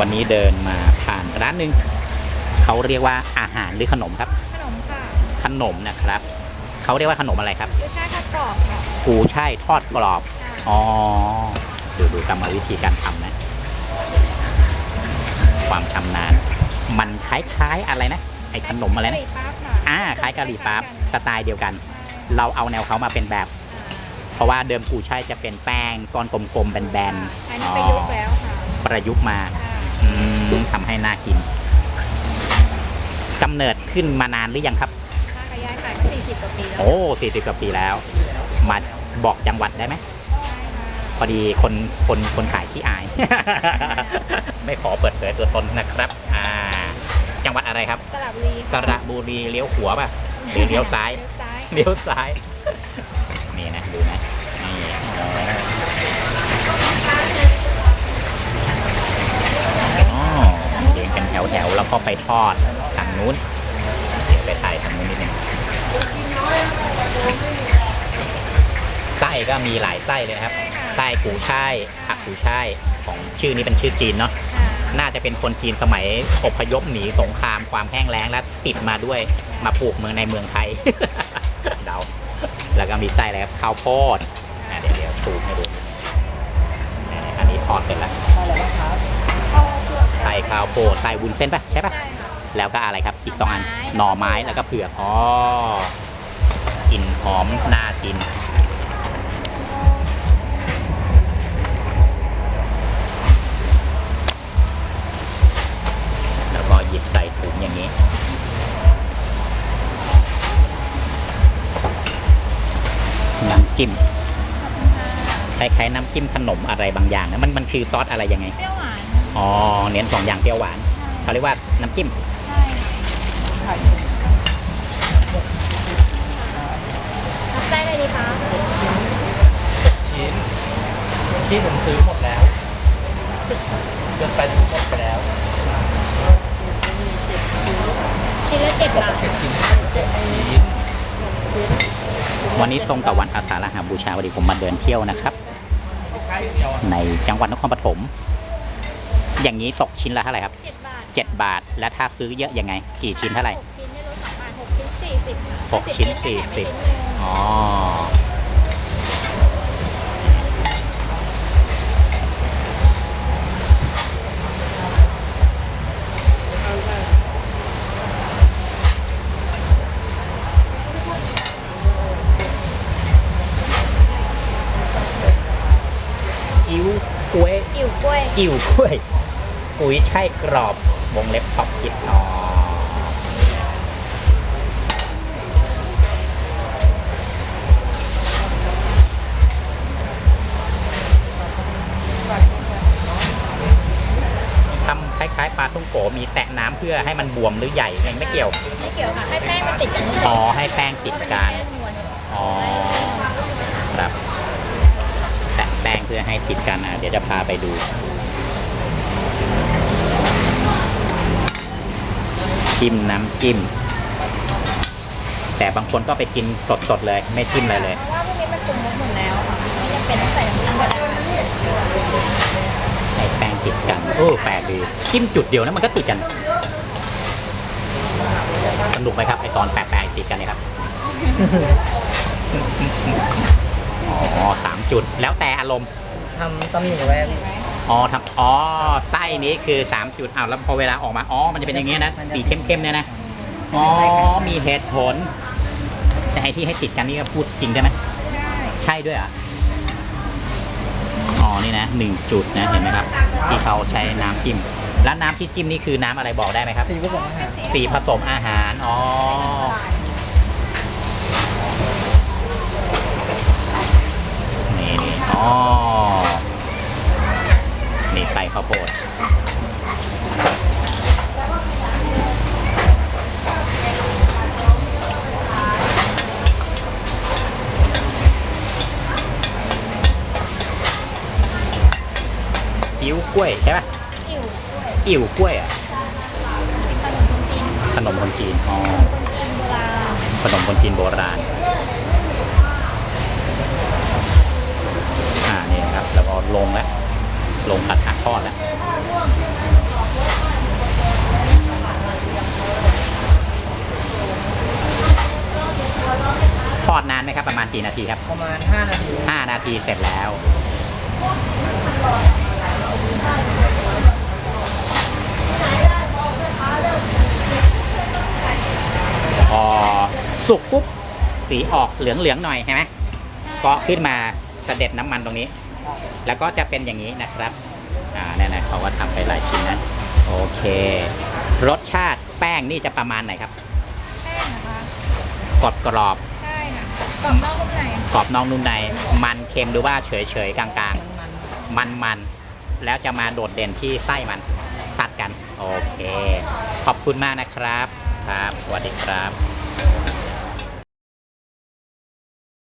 วันนี้เดินมาผ่านร้านหนึ่งเขาเรียกว่าอาหารหรือขนมครับ ขนมค่ะขนมนะครับเขาเรียกว่าขนมอะไรครับกุ้ยช่ายทอดกรอบค่ะกูช่ายทอดกรอบอ๋อดูดูกรรมวิธีการทำนะ ความชำนาญ มันคล้ายๆอะไรนะไอ้ขนมอะไรกะหนะรี่ปั๊บค่ะอ่าคล้ายกะหรี่ปั๊บคล้ายๆสไตล์เดียวกันกัน เราเอาแนวเขามาเป็นแบบ เพราะว่าเดิมกูช่ายจะเป็นแป้งก้อนกลมๆแบนอันๆนี้อ๋อประยุกต์แล้วค่ะประยุกต์มาค่ะอืม ทำให้น่ากินกำเนิดขึ้นมานานหรือยังครับป้ากระยายขายมา40กว่าปีแล้วโอ้สี่สิบกว่าปีแล้ว มาบอกจังหวัดได้ไหมใช่ค่ะพอดีคนคนคนขายขี้อาย ไม่ขอเปิดเผยตัวตนนะครับ อ่า จังหวัดอะไรครับ สระบุรีสระบุรีเลี้ยวขวาป่ะหรือเลี้ยวซ้าย เลี้ยวซ้าย เลี้ยวซ้าย ก็ไปทอดทางนู้นเดี๋ยวไปถ่ายทางนู้นนิดนึงไส้ก็มีหลายไส้เลยนะครับไส้กูช่ายผักกูช่ายของชื่อนี้เป็นชื่อจีนเนาะค่ะน่าจะเป็นคนจีนสมัยอพยพหนีสงครามความแห้งแล้งและติดมาด้วยมาปลูกเมืองในเมืองไทยเดาแล้วก็มีไส้อะไรครับข้าวโพดอะเดี๋ยวเดี๋ยวซูมให้ดูอะอันนี้ทอดเสร็จแล้ว ข้าวโพดไส้วุ้นเส้นปะใช่ปะใช่ค่ะแล้วก็อะไรครับอีกสองอันหหน่น่ออไม้ไม้แล้วก็เผือกอ๋อกลิ่นหอมน่ากินแล้วก็หยิบใส่ถุงอย่างนี้น้ำจิ้มคล้ายๆน้ำจิ้มขนมอะไรบางอย่างนะมันมันคือซอสอะไรยังไงเปรี้ยวหวาน อ๋อ เน้นสองอย่างเปรี้ยวหวาน เขาเรียกว่าน้ำจิ้ม ใช่รับไส้เลยดีคะชิ้นที่ผมซื้อหมดแล้วเกินไปหมดไปแล้วชิ้นละเจ็ดบอกบาว่าทเจ็ดชิ้นเจ็ดชิ้นวันนี้ตรงกับวันอาสาฬหบูชาวันนี้ผมมาเดินเที่ยวนะครับใช่เดียวอะในจังหวัดนครปฐม อย่างนี้ตกชิ้นละเท่าไหร่ครับ เจ็ดบาท7 บาท และถ้าซื้อเยอะยังไง กี่ชิ้นเท่าไหร่ หกชิ้นได้ลดสองบาทหกชิ้นสี่สิบหกชิ้นสี่สิบ อ๋อ อิ้วกล้วย อิ่วกล้วย อิ่วกล้วย ปุ๋ยช่ายกรอบวงเล็บท็อปกิดอ๋อทำคล้ายๆปลาท่องโกมีแตะน้ำเพื่อให้มันบวมหรือใหญ่ยังไม่เกี่ยว ไม่เกี่ยวค่ะ ให้แป้งมันติดกันอ๋อ ให้แป้งติดกันให้มัจะได้นวลอ๋อ ครับ แตะแป้งเพื่อให้ติดกันอะเดี๋ยวจะพาไปดู จิ้มน้ำจิ้ม แต่บางคนก็ไปกินสดๆเลย ไม่จิ้มอะไรเลยเพราะว่าพวกนี้มันปรุงรสหมดแล้วค่ะไม่จำเป็นต้องใส่น้ำจิ้มก็ได้ให้แป้งติดกัน โอ้แปลกดี จิ้มจุดเดียวนะมันก็ติดกัน สนุกไหมครับไอตอนแปะแป้งติดกันเนี่ยครับ อ๋อสามจุดแล้วแต่อารมณ์ ทำตำหนิไว้พี่ อ๋อทำอ๋อไส้นี้คือ 3 จุดอ้าวแล้วพอเวลาออกมาอ๋อมันจะเป็นอย่างเงี้ยนะสีเข้มๆเนี่ยนะอ๋อมีเหตุผลแต่ไอที่ให้ติดกันนี่ก็พูดจริงได้ไหมใช่ด้วยอะอ๋อนี่นะหนึ่งจุดนะเห็นไหมครับ ที่เขาใช้น้ำจิ้มแล้วน้ำที่จิ้มนี่คือน้ำอะไรบอกได้ไหมครับสีผสมอาหารสีผสมอาหารอ๋อนี่นี่อ๋อ ข้าวโพดอิ้วกล้วยใช่ป่ะอิ่วกล้วยอิ่วกล้วยอะขนมคนจีนขนมคนจีนอ๋อคนจีนโบราณขนมคนจีนโบราณอ่านี่นะครับแล้วก็ลงแล้ว ลงกระทะทอดแล้วทอดนานไหมครับ ประมาณกี่นาทีครับ ประมาณ 5 นาที 5 นาทีเสร็จแล้ว พอสุกปุ๊บสีออกเหลืองๆหน่อยใช่ไหมก็ขึ้นมาสะเด็ดน้ำมันตรงนี้ แล้วก็จะเป็นอย่างนี้นะครับอ่าเนี่ยนะเขาก็ทำไปหลายชิ้นนะโอเค รสชาติแป้งนี่จะประมาณไหนครับแป้งนะคะกรอบกรอบใช่ค่ะกล่องนอกนุ่มในๆกรอบนอกนุ่มในมันเค็มหรือว่าเฉยเฉยๆกลางๆมันมันๆแล้วจะมาโดดเด่นที่ไส้มันตัดกัน โอเค ขอบคุณมากนะครับ ครับสวัสดีครับ